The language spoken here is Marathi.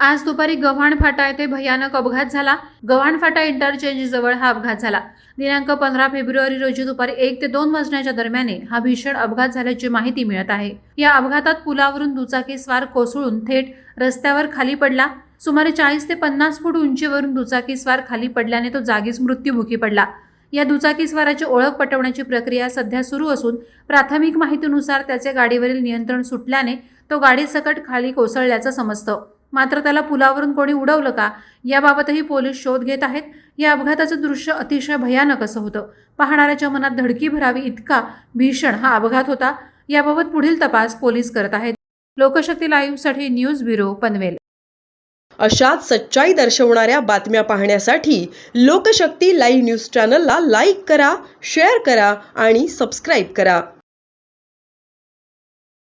आज दुपारी गव्हाण फाटा येथे भयानक अपघात झाला. गव्हाण फाटा इंटरचेंज जवळ हा अपघात झाला. दिनांक पंधरा फेब्रुवारी रोजी दुपारी एक ते दोन वाजण्याच्या दरम्याने हा भीषण अपघात झाल्याची माहिती मिळत आहे. या अपघातात पुलावरून दुचाकी स्वार कोसळून थेट रस्त्यावर खाली पडला. सुमारे चाळीस ते पन्नास फूट उंचीवरून दुचाकी स्वार खाली पडल्याने तो जागीच मृत्युमुखी पडला. या दुचाकी स्वाराची ओळख पटवण्याची प्रक्रिया सध्या सुरू असून प्राथमिक माहितीनुसार त्याचे गाडीवरील नियंत्रण सुटल्याने तो गाडीसकट खाली कोसळल्याचं समजतं. मात्र त्याला पुलावरून कोणी उडवलं का? याबाबतही पोलीस शोध घेत आहेत. या अपघाताचं दृश्य अतिशय भयानक असं होतं. पाहणाऱ्याच्या मनात धडकी भरावी इतका भीषण हा अपघात होता. याबाबत पुढील तपास पोलीस करत आहेत. लोकशक्ती लाईव्हसाठी न्यूज ब्युरो पनवेल. अशाच सच्चाई दर्शवणाऱ्या बातम्या पाहण्यासाठी लोकशक्ती लाईव्ह न्यूज चॅनलला लाईक करा शेअर करा आणि सबस्क्राईब करा.